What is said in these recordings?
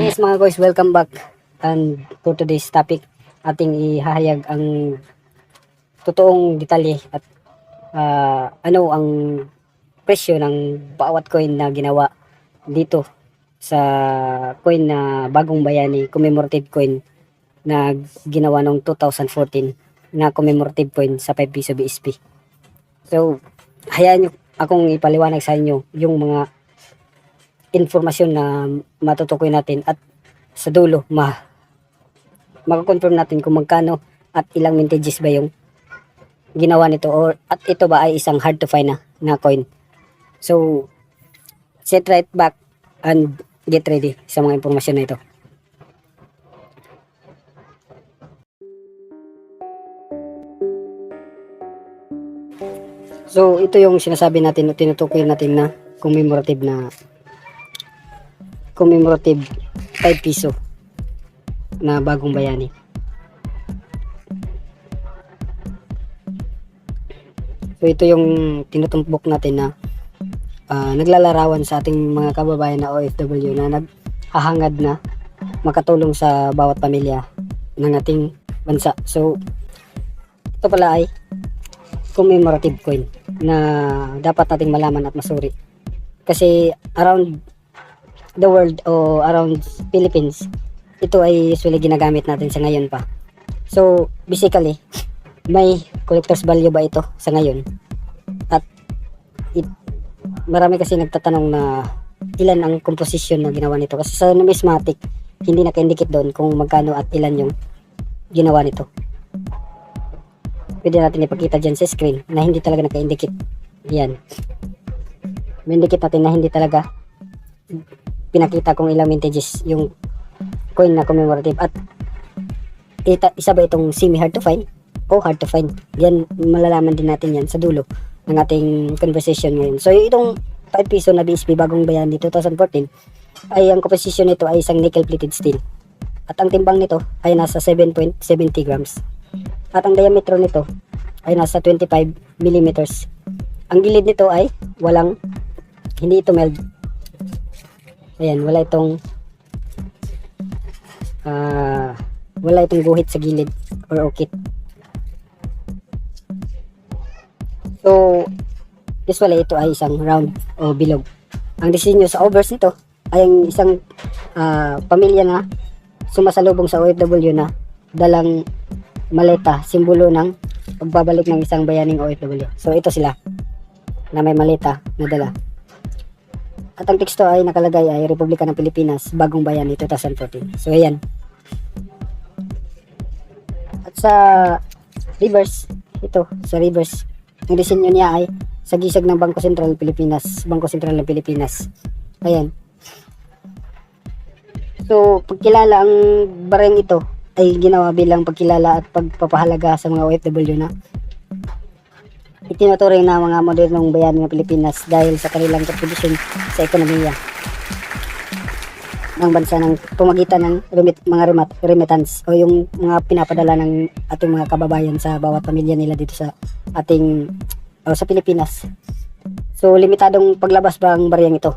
Yes mga guys, welcome back and to today's topic ating ihahayag ang totoong detalye at ah, ano ang presyo ng bawat coin na ginawa dito sa coin na bagong bayani commemorative coin na ginawa noong 2014 na commemorative coin sa 5 piso BSP. So, hayaan nyo akong ipaliwanag sa inyo yung mga informasyon na matutukoy natin at sa dulo ma makakonfirm natin kung magkano at ilang mintages ba yung ginawa nito or at ito ba ay isang hard to find na, na coin. So, sit right back and get ready sa mga impormasyon na ito. So, ito yung sinasabi natin o tinutukoy natin na commemorative na commemorative 5 piso na bagong bayani. So ito yung tinutumbok natin na ah, naglalarawan sa ating mga kababayan na OFW na naghahangad na makatulong sa bawat pamilya ng ating bansa. So ito pala ay commemorative coin na dapat nating malaman at masuri. Kasi around the world o around Philippines, ito ay usually ginagamit natin sa ngayon pa. So, basically, may collector's value ba ito sa ngayon? At it, marami kasi nagtatanong na ilan ang composition na ginawa nito. Kasi sa numismatic, hindi naka-indicate doon kung magkano at ilan yung ginawa nito. Pwede natin ipakita dyan sa screen na hindi talaga naka-indicate. Yan. May-indicate natin na hindi talaga pinakita kung ilang mintages yung coin na commemorative. At ita, isa ba itong semi hard to find o hard to find? Yan malalaman din natin yan sa dulo ng ating conversation ngayon. So itong 5 piso na BSP bagong bayani 2014 ay ang composition nito ay isang nickel plated steel. At ang timbang nito ay nasa 7.70 grams at ang diametro nito ay nasa 25 millimeters ang gilid nito ay walang hindi ito meld Ayan, wala itong ah wala itong guhit sa gilid or ukit. So, usually ito ay isang round o bilog. Ang disenyo sa overs nito ay ang isang ah, pamilya na sumasalubong sa OFW na dalang maleta, simbolo ng pagbabalik ng isang bayaning OFW. So, ito sila na may maleta na dala. At ang teksto ay nakalagay ay Republika ng Pilipinas, Bagong Bayani 2014. So ayan. At sa reverse, ito, sa reverse, ang disenyo niya ay sa gisag ng Bangko Sentral Pilipinas, Bangko Sentral ng Pilipinas. Ayan. So, pagkilala ang bareng ito ay ginawa bilang pagkilala at pagpapahalaga sa mga OFW na itinuturing na mga modernong bayani ng Pilipinas dahil sa kanilang kontribusyon sa ekonomiya ng bansa ng pumagitan ng remit, mga remat, remittance o yung mga pinapadala ng ating mga kababayan sa bawat pamilya nila dito sa ating o sa Pilipinas. So limitadong paglabas ba ang bariyang ito?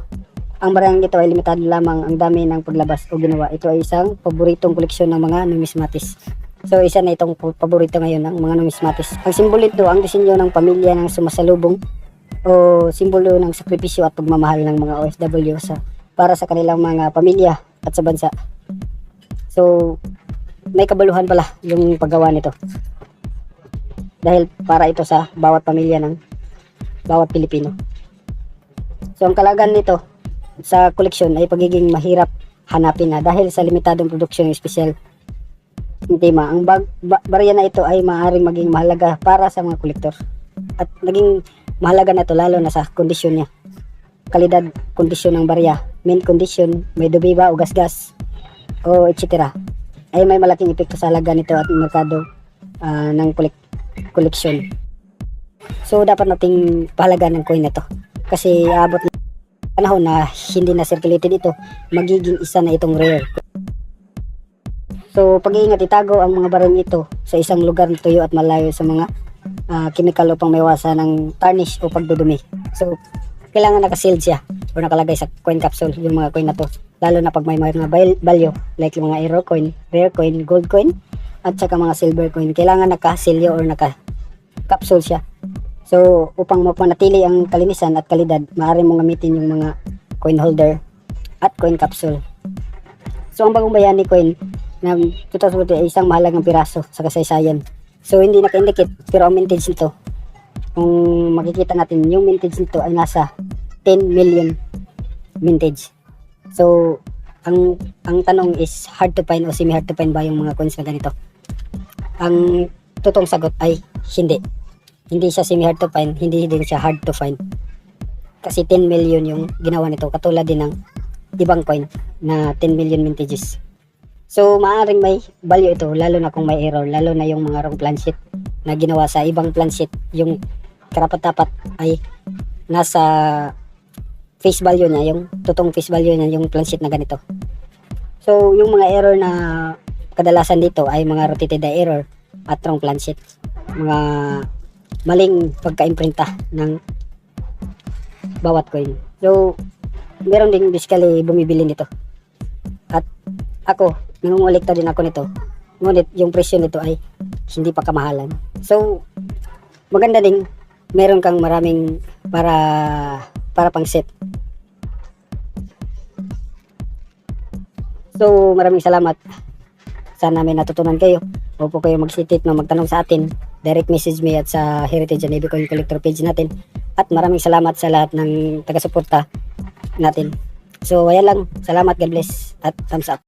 Ang bariyang ito ay limitado lamang ang dami ng paglabas o ginawa. Ito ay isang paboritong koleksyon ng mga numismatis. So isa na itong paborito ngayon ng mga numismatis. Ang simbolo ito, ang disenyo ng pamilya ng sumasalubong o simbolo ng sakripisyo at pagmamahal ng mga OFW sa para sa kanilang mga pamilya at sa bansa. So may kabaluhan pala yung paggawa nito. Dahil para ito sa bawat pamilya ng bawat Pilipino. So ang kalagan nito sa koleksyon ay pagiging mahirap hanapin na dahil sa limitadong produksyon ng espesyal yung tema. Ang bag, ba, barya na ito ay maaaring maging mahalaga para sa mga kolektor. At naging mahalaga na ito lalo na sa kondisyon niya. Kalidad, kondisyon ng barya, mint condition, may dubi ba o gasgas, o etc. ay may malaking epekto sa halaga nito at merkado ah, ng kolek koleksyon. So dapat nating pahalaga ng coin na to. Kasi aabot na panahon na hindi na circulated ito, magiging isa na itong rare. So, pag-iingat itago ang mga barang ito sa isang lugar na tuyo at malayo sa mga ah, chemical upang maiwasan ng tarnish o pagdudumi. So, kailangan naka-sealed siya o nakalagay sa coin capsule yung mga coin na to. Lalo na pag may mga val- value like mga arrow coin, rare coin, gold coin, at saka mga silver coin. Kailangan naka-seal or naka-capsule siya. So, upang mapanatili ang kalinisan at kalidad, maaari mong gamitin yung mga coin holder at coin capsule. So, ang bagong bayani coin na 2040 ay isang mahalagang piraso sa kasaysayan. So, hindi naka-indicate pero ang mintage nito, kung makikita natin, yung mintage nito ay nasa 10 million mintage. So, ang ang tanong is hard to find o semi hard to find ba yung mga coins na ganito? Ang totoong sagot ay hindi. Hindi siya semi hard to find, hindi din siya hard to find. Kasi 10 million yung ginawa nito, katulad din ng ibang coin na 10 million mintages. So, maaaring may value ito, lalo na kung may error, lalo na yung mga wrong plan sheet na ginawa sa ibang plan sheet, yung karapat-dapat ay nasa face value niya, yung totoong face value niya, yung plan sheet na ganito. So, yung mga error na kadalasan dito ay mga rotated error at wrong plan sheet. Mga maling pagka-imprinta ng bawat coin. So, meron ding basically bumibili nito. At ako, nangungulekta din ako nito. Ngunit yung presyo nito ay hindi pa kamahalan. So, maganda ding meron kang maraming para para pang set. So, maraming salamat. Sana may natutunan kayo. Huwag po kayo magsitit na magtanong sa atin. Direct message me at sa Heritage and Navy Coin Collector page natin. At maraming salamat sa lahat ng taga-suporta natin. So, ayan lang. Salamat. God bless. At thumbs up.